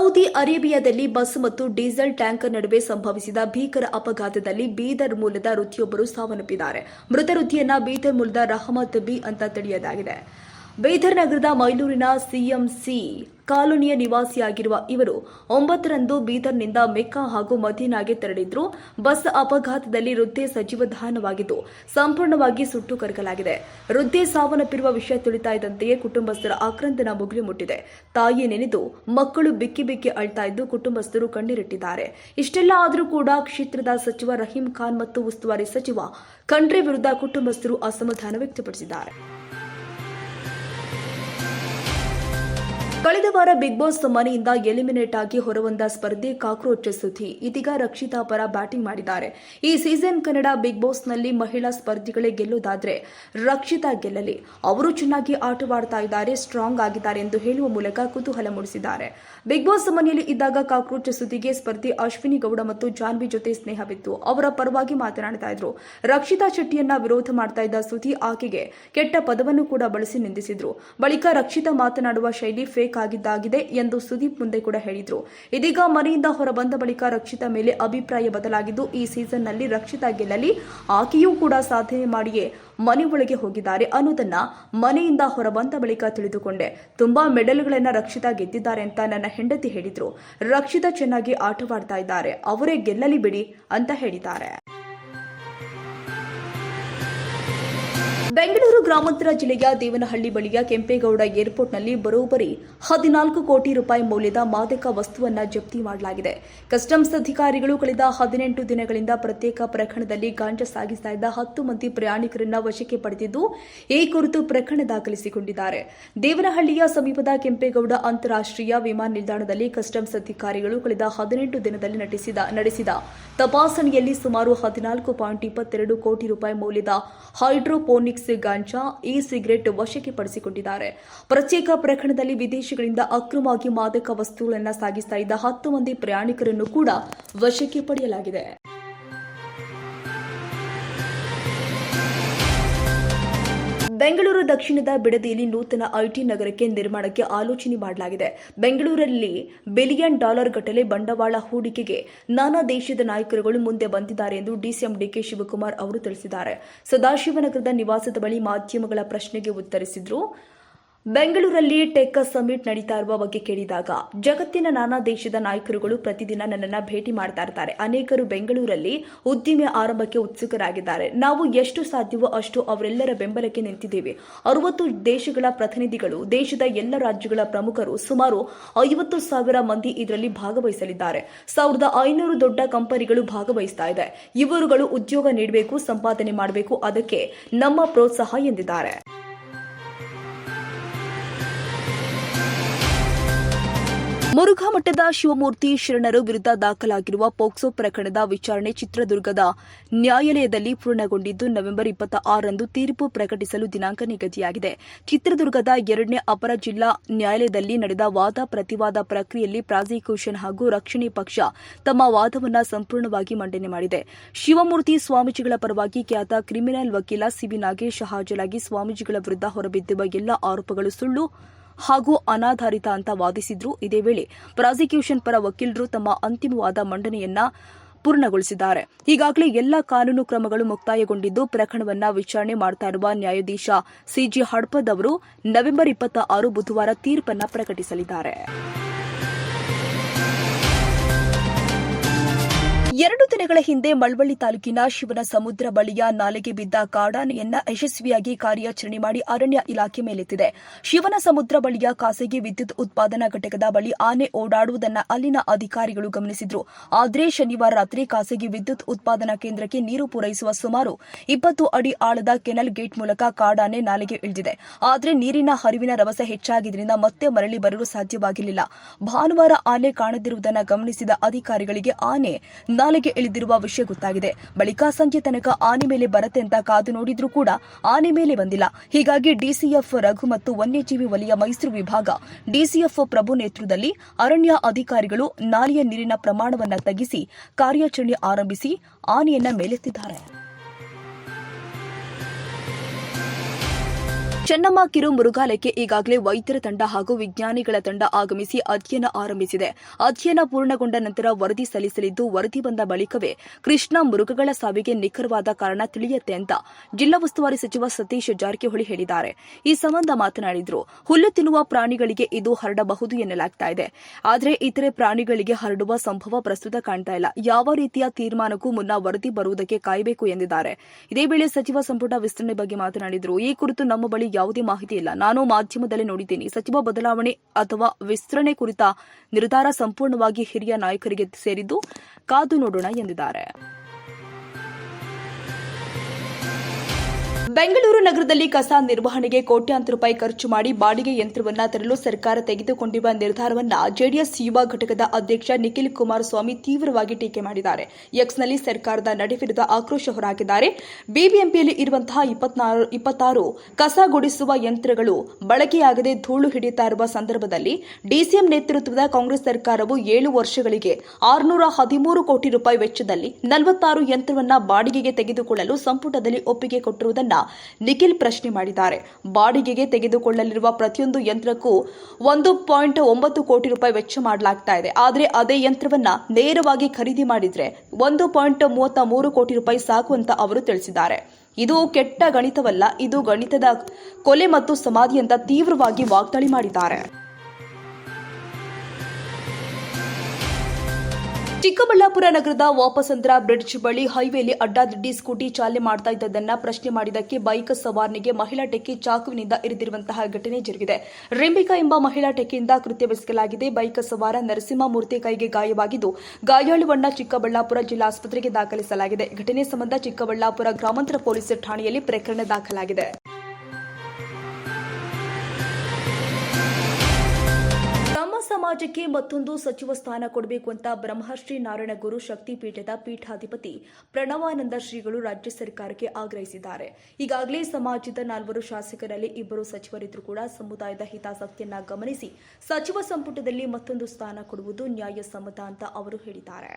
Saudi ಅರೇಬಿಯಾದಲ್ಲಿ bus ಮತ್ತು diesel tanker ನಡುವೆ ಸಂಭವಿಸಿದ ಭೀಕರ ಅಪಘಾತದಲ್ಲಿ ಬೀದರ್ ಮೂಲದ ವೃತ್ತಿಯೊಬ್ಬರು ಸಾವನ್ನಪ್ಪಿದ್ದಾರೆ. ಮೃತ ವೃತ್ತಿಯನ್ನ ಬೀದರ್ ಮೂಲದ ರಹಮತ್ ಬಿ ಅಂತ ತಿಳಿಯದಾಗಿದೆ. ಬೀದರ್ ನಗರದ ಮೈಲೂರಿನ ಸಿಎಂಸಿ ಕಾಲೋನಿಯ ನಿವಾಸಿಯಾಗಿರುವ ಇವರು ಒಂಬತ್ತರಂದು ಬೀದರ್ನಿಂದ ಮೆಕ್ಕಾ ಹಾಗೂ ಮದೀನಾಗೆ ತೆರಳಿದ್ರು. ಬಸ್ ಅಪಘಾತದಲ್ಲಿ ವೃದ್ಧೆ ಸಜೀವಧಾನವಾಗಿದ್ದು ಸಂಪೂರ್ಣವಾಗಿ ಸುಟ್ಟು ಕರಗಲಾಗಿದೆ ವೃದ್ಧೆ ಸಾವನ್ನಪ್ಪಿರುವ ವಿಷಯ ತಿಳಿತಾ ಇದ್ದಂತೆಯೇ ಕುಟುಂಬಸ್ಥರ ಆಕ್ರಂದನ ಮುಗಿಲು ಮುಟ್ಟಿದೆ. ತಾಯಿ ನೆನೆದು, ಮಕ್ಕಳು ಬಿಕ್ಕಿ ಬಿಕ್ಕಿ ಅಳ್ತಾ ಇದ್ದು ಕುಟುಂಬಸ್ಥರು ಕಣ್ಣೀರಿಟ್ಟಿದ್ದಾರೆ. ಇಷ್ಟೆಲ್ಲ ಆದರೂ ಕೂಡ ಕ್ಷೇತ್ರದ ಸಚಿವ ರಹೀಂ ಖಾನ್ ಮತ್ತು ಉಸ್ತುವಾರಿ ಸಚಿವ ಖಂಡ್ರೆ ವಿರುದ್ಧ ಕುಟುಂಬಸ್ಥರು ಅಸಮಾಧಾನ ವ್ಯಕ್ತಪಡಿಸಿದ್ದಾರೆ. ಕಳೆದ ವಾರ ಬಿಗ್ ಬಾಸ್ ಮನೆಯಿಂದ ಎಲಿಮಿನೇಟ್ ಆಗಿ ಹೊರಬಂದ ಸ್ಪರ್ಧಿ ಕಾಕ್ರೋಚ್ ಸುದ್ದಿ. ಇದೀಗ ರಕ್ಷಿತಾ ಪರ ಬ್ಯಾಟಿಂಗ್ ಮಾಡಿದ್ದಾರೆ. ಈ ಸೀಸನ್ ಕನ್ನಡ ಬಿಗ್ ಬಾಸ್ನಲ್ಲಿ ಮಹಿಳಾ ಸ್ಪರ್ಧಿಗಳೇ ಗೆಲ್ಲುವುದಾದ್ರೆ ರಕ್ಷಿತಾ ಗೆಲ್ಲಲಿ. ಅವರು ಚೆನ್ನಾಗಿ ಆಟವಾಡ್ತಾ ಇದ್ದಾರೆ, ಸ್ಟ್ರಾಂಗ್ ಆಗಿದ್ದಾರೆ ಎಂದು ಹೇಳುವ ಮೂಲಕ ಕುತೂಹಲ ಮೂಡಿಸಿದ್ದಾರೆ. ಬಿಗ್ ಬಾಸ್ ಮನೆಯಲ್ಲಿ ಇದ್ದಾಗ ಕಾಕ್ರೋಚ್ ಸುದ್ದಿಗೆ ಸ್ಪರ್ಧಿ ಅಶ್ವಿನಿ ಗೌಡ ಮತ್ತು ಜಾನ್ವಿ ಜೊತೆ ಸ್ನೇಹವಿತ್ತು. ಅವರ ಪರವಾಗಿ ಮಾತನಾಡ್ತಾ ಇದ್ರು. ರಕ್ಷಿತಾ ಶೆಟ್ಟಿಯನ್ನ ವಿರೋಧ ಮಾಡ್ತಾ ಇದ್ದ ಸುದ್ದಿ ಆಕೆಗೆ ಕೆಟ್ಟ ಪದವನ್ನು ಕೂಡ ಬಳಸಿ ನಿಂದಿಸಿದ್ರು. ಬಳಿಕ ರಕ್ಷಿತಾ ಮಾತನಾಡುವ ಶೈಲಿ ಫೇಕ್ ಆಗಿದ್ದಾಗಿದೆ ಎಂದು ಸುದೀಪ್ ಮುಂದೆ ಕೂಡ ಹೇಳಿದ್ರು. ಇದೀಗ ಮನೆಯಿಂದ ಹೊರಬಂದ ಬಳಿಕ ರಕ್ಷಿತಾ ಮೇಲೆ ಅಭಿಪ್ರಾಯ ಬದಲಾಗಿದ್ದು, ಈ ಸೀಸನ್ನಲ್ಲಿ ರಕ್ಷಿತಾ ಗೆಲ್ಲಲಿ ಆಕೆಯೂ ಕೂಡ ಸಾಧನೆ ಮಾಡಿಯೇ ಮನೆ ಒಳಗೆ ಹೋಗಿದ್ದಾರೆ ಅನ್ನೋದನ್ನ ಮನೆಯಿಂದ ಹೊರಬಂದ ಬಳಿಕ ತಿಳಿದುಕೊಂಡೆ. ತುಂಬಾ ಮೆಡಲ್ಗಳನ್ನ ರಕ್ಷಿತಾ ಗೆದ್ದಿದ್ದಾರೆ ಅಂತ ನನ್ನ ಹೆಂಡತಿ ಹೇಳಿದ್ರು. ರಕ್ಷಿತಾ ಚೆನ್ನಾಗಿ ಆಟವಾಡ್ತಾ ಇದ್ದಾರೆ. ಅವರೇ ಗೆಲ್ಲಲಿ ಬಿಡಿ ಅಂತ ಹೇಳಿದ್ದಾರೆ. ಬೆಂಗಳೂರು ಗ್ರಾಮಾಂತರ ಜಿಲ್ಲೆಯ ದೇವನಹಳ್ಳಿ ಬಳಿಯ ಕೆಂಪೇಗೌಡ ಏರ್ಪೋರ್ಟ್ನಲ್ಲಿ ಬರೋಬ್ಬರಿ ಹದಿನಾಲ್ಕು ಕೋಟಿ ರೂಪಾಯಿ ಮೌಲ್ಯದ ಮಾದಕ ವಸ್ತುವನ್ನ ಜಪ್ತಿ ಮಾಡಲಾಗಿದೆ. ಕಸ್ಟಮ್ಸ್ ಅಧಿಕಾರಿಗಳು ಕಳೆದ ಹದಿನೆಂಟು ದಿನಗಳಿಂದ ಪ್ರತ್ಯೇಕ ಪ್ರಕರಣದಲ್ಲಿ ಗಾಂಜಾ ಸಾಗಿಸ್ತಾ ಇದ್ದ ಹತ್ತು ಮಂದಿ ಪ್ರಯಾಣಿಕರನ್ನ ವಶಕ್ಕೆ ಪಡೆದಿದ್ದು, ಈ ಕುರಿತು ಪ್ರಕರಣ ದಾಖಲಿಸಿಕೊಂಡಿದ್ದಾರೆ. ದೇವನಹಳ್ಳಿಯ ಸಮೀಪದ ಕೆಂಪೇಗೌಡ ಅಂತಾರಾಷ್ಟ್ರೀಯ ವಿಮಾನ ನಿಲ್ದಾಣದಲ್ಲಿ ಕಸ್ಟಮ್ಸ್ ಅಧಿಕಾರಿಗಳು ಕಳೆದ ಹದಿನೆಂಟು ದಿನದಲ್ಲಿ ನಟಿಸಿದ, ನಡೆಸಿದ ತಪಾಸಣೆಯಲ್ಲಿ ಸುಮಾರು ಹದಿನಾಲ್ಕು ಪಾಯಿಂಟ್ ಇಪ್ಪತ್ತೆರಡು ಕೋಟಿ ರೂಪಾಯಿ ಮೌಲ್ಯದ ಹೈಡ್ರೋಪೋನಿಕ್ಸ್ ಗಾಂಜಾ ಇ ಸಿಗರೆಟ್ ವಶಕ್ಕೆ ಪಡಿಸಿಕೊಂಡಿದ್ದಾರೆ. ಪ್ರತ್ಯೇಕ ಪ್ರಕರಣದಲ್ಲಿ ವಿದೇಶಗಳಿಂದ ಅಕ್ರಮವಾಗಿ ಮಾದಕ ವಸ್ತುಗಳನ್ನು ಸಾಗಿಸ್ತಾ ಇದ್ದ ಹತ್ತು ಮಂದಿ ಪ್ರಯಾಣಿಕರನ್ನು ಕೂಡ ವಶಕ್ಕೆ ಪಡೆಯಲಾಗಿದೆ. ಬೆಂಗಳೂರು ದಕ್ಷಿಣದ ಬಿಡದಿಯಲ್ಲಿ ನೂತನ ಐಟಿ ನಗರಕ್ಕೆ ನಿರ್ಮಾಣಕ್ಕೆ ಆಲೋಚನೆ ಮಾಡಲಾಗಿದೆ. ಬೆಂಗಳೂರಲ್ಲಿ ಬಿಲಿಯನ್ ಡಾಲರ್ ಗಟ್ಟಲೆ ಬಂಡವಾಳ ಹೂಡಿಕೆಗೆ ನಾನಾ ದೇಶದ ನಾಯಕರುಗಳು ಮುಂದೆ ಬಂದಿದ್ದಾರೆ ಎಂದು ಡಿಸಿಎಂ ಡಿಕೆ ಶಿವಕುಮಾರ್ ಅವರು ತಿಳಿಸಿದ್ದಾರೆ. ಸದಾಶಿವನಗರದ ನಿವಾಸದ ಬಳಿ ಮಾಧ್ಯಮಗಳ ಪ್ರಶ್ನೆಗೆ ಉತ್ತರಿಸಿದ್ರು. ಬೆಂಗಳೂರಲ್ಲಿ ಟೆಕ್ ಸಮಿಟ್ ನಡೀತಾ ಇರುವ ಬಗ್ಗೆ ಕೇಳಿದಾಗ ಜಗತ್ತಿನ ನಾನಾ ದೇಶದ ನಾಯಕರುಗಳು ಪ್ರತಿದಿನ ನನ್ನನ್ನು ಭೇಟಿ ಮಾಡ್ತಾ ಇರ್ತಾರೆ. ಅನೇಕರು ಬೆಂಗಳೂರಲ್ಲಿ ಉದ್ದಿಮೆ ಆರಂಭಕ್ಕೆ ಉತ್ಸುಕರಾಗಿದ್ದಾರೆ. ನಾವು ಎಷ್ಟು ಸಾಧ್ಯವೋ ಅಷ್ಟು ಅವರೆಲ್ಲರ ಬೆಂಬಲಕ್ಕೆ ನಿಂತಿದ್ದೇವೆ. ಅರವತ್ತು ದೇಶಗಳ ಪ್ರತಿನಿಧಿಗಳು, ದೇಶದ ಎಲ್ಲ ರಾಜ್ಯಗಳ ಪ್ರಮುಖರು ಸುಮಾರು ಐವತ್ತು ಸಾವಿರ ಮಂದಿ ಇದರಲ್ಲಿ ಭಾಗವಹಿಸಲಿದ್ದಾರೆ. ಸಾವಿರದ ಐನೂರು ದೊಡ್ಡ ಕಂಪನಿಗಳು ಭಾಗವಹಿಸ್ತಾ ಇದೆ. ಇವರುಗಳು ಉದ್ಯೋಗ ನೀಡಬೇಕು, ಸಂಪಾದನೆ ಮಾಡಬೇಕು, ಅದಕ್ಕೆ ನಮ್ಮ ಪ್ರೋತ್ಸಾಹ ಎಂದಿದ್ದಾರೆ. ಮುರುಘಾ ಮಠದ ಶಿವಮೂರ್ತಿ ಶರಣರು ವಿರುದ್ಧ ದಾಖಲಾಗಿರುವ ಪೋಕ್ಸೋ ಪ್ರಕರಣದ ವಿಚಾರಣೆ ಚಿತ್ರದುರ್ಗದ ನ್ಯಾಯಾಲಯದಲ್ಲಿ ಪೂರ್ಣಗೊಂಡಿದ್ದು, ನವೆಂಬರ್ ಇಪ್ಪತ್ತ ಆರರಂದು ತೀರ್ಪು ಪ್ರಕಟಿಸಲು ದಿನಾಂಕ ನಿಗದಿಯಾಗಿದೆ. ಚಿತ್ರದುರ್ಗದ ಎರಡನೇ ಅಪರ ಜಿಲ್ಲಾ ನ್ಯಾಯಾಲಯದಲ್ಲಿ ನಡೆದ ವಾದ ಪ್ರತಿವಾದ ಪ್ರಕ್ರಿಯೆಯಲ್ಲಿ ಪ್ರಾಸಿಕ್ಯೂಷನ್ ಹಾಗೂ ರಕ್ಷಣೆ ಪಕ್ಷ ತಮ್ಮ ವಾದವನ್ನು ಸಂಪೂರ್ಣವಾಗಿ ಮಂಡನೆ ಮಾಡಿದೆ. ಶಿವಮೂರ್ತಿ ಸ್ವಾಮೀಜಿಗಳ ಪರವಾಗಿ ಖ್ಯಾತ ಕ್ರಿಮಿನಲ್ ವಕೀಲ ಸಿವಿ ನಾಗೇಶ್ ಹಾಜರಾಗಿ ಸ್ವಾಮೀಜಿಗಳ ವಿರುದ್ಧ ಹೊರಬಿದ್ದಿರುವ ಎಲ್ಲ ಆರೋಪಗಳು ಸುಳ್ಳು. ಹಾಗೂ ಅನಾಧಾರಿತ ಅಂತ ವಾದಿಸಿದ್ರು. ಇದೇ ವೇಳೆ ಪ್ರಾಸಿಕ್ಯೂಷನ್ ಪರ ವಕೀಲರು ತಮ್ಮ ಅಂತಿಮವಾದ ಮಂಡನೆಯನ್ನ ಪೂರ್ಣಗೊಳಿಸಿದ್ದಾರೆ. ಈಗಾಗಲೇ ಎಲ್ಲ ಕಾನೂನು ಕ್ರಮಗಳು ಮುಕ್ತಾಯಗೊಂಡಿದ್ದು ಪ್ರಕರಣವನ್ನ ವಿಚಾರಣೆ ಮಾಡ್ತಾ ಇರುವ ನ್ಯಾಯಾಧೀಶ ಸಿಜಿ ಹಡ್ಪದ್ ಅವರು ನವೆಂಬರ್ ಇಪ್ಪತ್ತ ಆರು ಬುಧವಾರ ತೀರ್ಪನ್ನ ಪ್ರಕಟಿಸಲಿದ್ದಾರೆ. ಎರಡು ದಿನಗಳ ಹಿಂದೆ ಮಳವಳ್ಳಿ ತಾಲೂಕಿನ ಶಿವನ ಸಮುದ್ರ ಬಳಿಯ ನಾಲೆಗೆ ಬಿದ್ದ ಕಾಡಾನೆಯನ್ನ ಯಶಸ್ವಿಯಾಗಿ ಕಾರ್ಯಾಚರಣೆ ಮಾಡಿ ಅರಣ್ಯ ಇಲಾಖೆ ಮೇಲೆತ್ತಿದೆ. ಶಿವನ ಸಮುದ್ರ ಬಳಿಯ ಖಾಸಗಿ ವಿದ್ಯುತ್ ಉತ್ಪಾದನಾ ಘಟಕದ ಬಳಿ ಆನೆ ಓಡಾಡುವುದನ್ನ ಅಲ್ಲಿನ ಅಧಿಕಾರಿಗಳು ಗಮನಿಸಿದ್ರು. ಆದರೆ ಶನಿವಾರ ರಾತ್ರಿ ಖಾಸಗಿ ವಿದ್ಯುತ್ ಉತ್ಪಾದನಾ ಕೇಂದ್ರಕ್ಕೆ ನೀರು ಪೂರೈಸುವ ಸುಮಾರು ಇಪ್ಪತ್ತು ಅಡಿ ಆಳದ ಕೆನಲ್ ಗೇಟ್ ಮೂಲಕ ಕಾಡಾನೆ ನಾಲೆಗೆ ಇಳಿದಿದೆ. ಆದರೆ ನೀರಿನ ಹರಿವಿನ ರಭಸ ಹೆಚ್ಚಾಗಿದ್ದರಿಂದ ಮತ್ತೆ ಮರಳಿ ಬರಲು ಸಾಧ್ಯವಾಗಿರಲಿಲ್ಲ. ಭಾನುವಾರ ಆನೆ ಕಾಣದಿರುವುದನ್ನು ಗಮನಿಸಿದ ಅಧಿಕಾರಿಗಳಿಗೆ ಆನೆ ನಾಲೆಗೆ ಇಳಿದಿರುವ ವಿಷಯ ಗೊತ್ತಾಗಿದೆ. ಬಳಿಕ ಸಂಜೆ ತನಕ ಆನೆ ಮೇಲೆ ಬರತ್ತೆ ಅಂತ ಕಾದು ನೋಡಿದ್ರೂ ಕೂಡ ಆನೆ ಮೇಲೆ ಬಂದಿಲ್ಲ. ಹೀಗಾಗಿ ಡಿಸಿಎಫ್ ರಘು ಮತ್ತು ವನ್ಯಜೀವಿ ವಲಯ ಮೈಸೂರು ವಿಭಾಗ, ಡಿಸಿಎಫ್ ಪ್ರಭು ನೇತೃತ್ವದಲ್ಲಿ ಅರಣ್ಯ ಅಧಿಕಾರಿಗಳು ನಾಲೆಯ ನೀರಿನ ಪ್ರಮಾಣವನ್ನು ತಗ್ಗಿಸಿ ಕಾರ್ಯಾಚರಣೆ ಆರಂಭಿಸಿ ಆನೆಯನ್ನ ಮೇಲೆತ್ತಿದ್ದಾರೆ. ಚೆನ್ನಮ್ಮ ಕಿರು ಮೃಗಾಲಯಕ್ಕೆ ಈಗಾಗಲೇ ವೈದ್ಯರ ತಂಡ ಹಾಗೂ ವಿಜ್ಞಾನಿಗಳ ತಂಡ ಆಗಮಿಸಿ ಅಧ್ಯಯನ ಆರಂಭಿಸಿದೆ. ಅಧ್ಯಯನ ಪೂರ್ಣಗೊಂಡ ನಂತರ ವರದಿ ಸಲ್ಲಿಸಲಿದ್ದು, ವರದಿ ಬಂದ ಬಳಿಕವೇ ಕೃಷ್ಣ ಮೃಗಗಳ ಸಾವಿಗೆ ನಿಖರವಾದ ಕಾರಣ ತಿಳಿಯುತ್ತೆ ಅಂತ ಜಿಲ್ಲಾ ಉಸ್ತುವಾರಿ ಸಚಿವ ಸತೀಶ್ ಜಾರಕಿಹೊಳಿ ಹೇಳಿದ್ದಾರೆ. ಈ ಸಂಬಂಧ ಮಾತನಾಡಿದ್ರು, ಹುಲ್ಲು ತಿನ್ನುವ ಪ್ರಾಣಿಗಳಿಗೆ ಇದು ಹರಡಬಹುದು ಎನ್ನಲಾಗ್ತಾ ಇದೆ. ಆದರೆ ಇತರೆ ಪ್ರಾಣಿಗಳಿಗೆ ಹರಡುವ ಸಂಭವ ಪ್ರಸ್ತುತ ಕಾಣ್ತಾ ಇಲ್ಲ. ಯಾವ ರೀತಿಯ ತೀರ್ಮಾನಕ್ಕೂ ಮುನ್ನ ವರದಿ ಬರುವುದಕ್ಕೆ ಕಾಯಬೇಕು ಎಂದಿದ್ದಾರೆ. ಇದೇ ವೇಳೆ ಸಚಿವ ಸಂಪುಟ ವಿಸ್ತರಣೆ ಬಗ್ಗೆ ಮಾತನಾಡಿದರು, ಈ ಕುರಿತು ನಮ್ಮ ಬಳಿ ಯಾವುದೇ ಮಾಹಿತಿ ಇಲ್ಲ. ನಾನು ಮಾಧ್ಯಮದಲ್ಲಿ ನೋಡಿದ್ದೇನೆ. ಸಚಿವ ಬದಲಾವಣೆ ಅಥವಾ ವಿಸ್ತರಣೆ ಕುರಿತ ನಿರ್ಧಾರ ಸಂಪೂರ್ಣವಾಗಿ ಹಿರಿಯ ನಾಯಕರಿಗೆ ಸೇರಿದ್ದು ಕಾದು ನೋಡೋಣ ಎಂದಿದ್ದಾರೆ. ಬೆಂಗಳೂರು ನಗರದಲ್ಲಿ ಕಸ ನಿರ್ವಹಣೆಗೆ ಕೋಟ್ಯಾಂತರ ರೂಪಾಯಿ ಖರ್ಚು ಮಾಡಿ ಬಾಡಿಗೆ ಯಂತ್ರವನ್ನ ತರಲು ಸರ್ಕಾರ ತೆಗೆದುಕೊಂಡಿರುವ ನಿರ್ಧಾರವನ್ನ ಜೆಡಿಎಸ್ ಯುವ ಘಟಕದ ಅಧ್ಯಕ್ಷ ನಿಖಿಲ್ ಕುಮಾರಸ್ವಾಮಿ ತೀವ್ರವಾಗಿ ಟೀಕೆ ಮಾಡಿದ್ದಾರೆ. ಎಕ್ಸ್ನಲ್ಲಿ ಸರ್ಕಾರದ ನಡೆ ವಿರುದ್ಧ ಆಕ್ರೋಶ ಹೊರಹಾಕಿದ್ದಾರೆ ಬಿಬಿಎಂಪಿಯಲ್ಲಿ ಇರುವಂತಹ ಇಪ್ಪತ್ತಾರು ಕಸ ಗುಡಿಸುವ ಯಂತ್ರಗಳು ಬಳಕೆಯಾಗದೆ ಧೂಳು ಹಿಡಿಯುತ್ತಾ ಇರುವ ಸಂದರ್ಭದಲ್ಲಿ ಡಿಸಿಎಂ ನೇತೃತ್ವದ ಕಾಂಗ್ರೆಸ್ ಸರ್ಕಾರವು ಏಳು ವರ್ಷಗಳಿಗೆ ಆರುನೂರ ಹದಿಮೂರು ಕೋಟಿ ರೂಪಾಯಿ ವೆಚ್ಚದಲ್ಲಿ ನಲವತ್ತಾರು ಯಂತ್ರವನ್ನ ಬಾಡಿಗೆಗೆ ತೆಗೆದುಕೊಳ್ಳಲು ಸಂಪುಟದಲ್ಲಿ ಒಪ್ಪಿಗೆ ಕೊಟ್ಟಿರುವುದನ್ನ ನಿಖಿಲ್ ಪ್ರಶ್ನೆ ಮಾಡಿದ್ದಾರೆ. ಬಾಡಿಗೆಗೆ ತೆಗೆದುಕೊಳ್ಳಲಿರುವ ಪ್ರತಿಯೊಂದು ಯಂತ್ರಕ್ಕೂ ಒಂದು ಪಾಯಿಂಟ್ ಒಂಬತ್ತು ಕೋಟಿ ರೂಪಾಯಿ ವೆಚ್ಚ ಮಾಡಲಾಗ್ತಾ ಇದೆ. ಆದರೆ ಅದೇ ಯಂತ್ರವನ್ನ ನೇರವಾಗಿ ಖರೀದಿ ಮಾಡಿದ್ರೆ ಒಂದು ಪಾಯಿಂಟ್ ಮೂವತ್ತ ಮೂರು ಕೋಟಿ ರೂಪಾಯಿ ಸಾಕು ಅಂತ ಅವರು ತಿಳಿಸಿದ್ದಾರೆ. ಇದು ಕೆಟ್ಟ ಗಣಿತವಲ್ಲ, ಇದು ಗಣಿತದ ಕೊಲೆ ಮತ್ತು ಸಮಾಧಿ ಅಂತ ತೀವ್ರವಾಗಿ ವಾಗ್ದಾಳಿ ಮಾಡಿದ್ದಾರೆ. ಚಿಕ್ಕಬಳ್ಳಾಪುರ ನಗರದ ವಾಪಸಂದ್ರ ಬ್ರಿಡ್ಜ್ ಬಳಿ ಹೈವೇಲಿ ಅಡ್ಡಾದಿಡ್ಡಿ ಸ್ಕೂಟಿ ಚಾಲನೆ ಮಾಡ್ತಾ ಇದ್ದದನ್ನ ಪ್ರಶ್ನೆ ಮಾಡಿದ್ದಕ್ಕೆ ಬೈಕ್ ಸವಾರನಿಗೆ ಮಹಿಳಾ ಟೆಕ್ಕಿ ಚಾಕುವಿನಿಂದ ಇರಿದಿರುವಂತಹ ಘಟನೆ ಜರುಗಿದೆ. ರಿಂಬಿಕಾ ಎಂಬ ಮಹಿಳಾ ಟೆಕ್ಕಿಯಿಂದ ಕೃತ್ಯವೆಸಗಲಾಗಿದೆ ಬೈಕ್ ಸವಾರ ನರಸಿಂಹಮೂರ್ತಿ ಕೈಗೆ ಗಾಯವಾಗಿದ್ದು, ಗಾಯಾಳುವನ್ನ ಚಿಕ್ಕಬಳ್ಳಾಪುರ ಜಿಲ್ಲಾಸ್ಪತ್ರೆಗೆ ದಾಖಲಿಸಲಾಗಿದೆ. ಘಟನೆ ಸಂಬಂಧ ಚಿಕ್ಕಬಳ್ಳಾಪುರ ಗ್ರಾಮಾಂತರ ಪೊಲೀಸ್ ಠಾಣೆಯಲ್ಲಿ ಪ್ರಕರಣ ದಾಖಲಾಗಿದೆ. ಸಮಾಜಕ್ಕೆ ಮತ್ತೊಂದು ಸಚಿವ ಸ್ಥಾನ ಕೊಡಬೇಕು ಅಂತ ಬ್ರಹ್ಮಶ್ರೀ ನಾರಾಯಣ ಗುರು ಶಕ್ತಿಪೀಠದ ಪೀಠಾಧಿಪತಿ ಪ್ರಣವಾನಂದ ಶ್ರೀಗಳು ರಾಜ್ಯ ಸರ್ಕಾರಕ್ಕೆ ಆಗ್ರಹಿಸಿದ್ದಾರೆ. ಈಗಾಗಲೇ ಸಮಾಜದ ನಾಲ್ವರು ಶಾಸಕರಲ್ಲಿ ಇಬ್ಬರು ಸಚಿವರಿದ್ದರೂ ಕೂಡ ಸಮುದಾಯದ ಹಿತಾಸಕ್ತಿಯನ್ನ ಗಮನಿಸಿ ಸಚಿವ ಸಂಪುಟದಲ್ಲಿ ಮತ್ತೊಂದು ಸ್ಥಾನ ಕೊಡುವುದು ನ್ಯಾಯಸಮ್ಮತ ಅಂತ ಅವರು ಹೇಳಿದ್ದಾರೆ.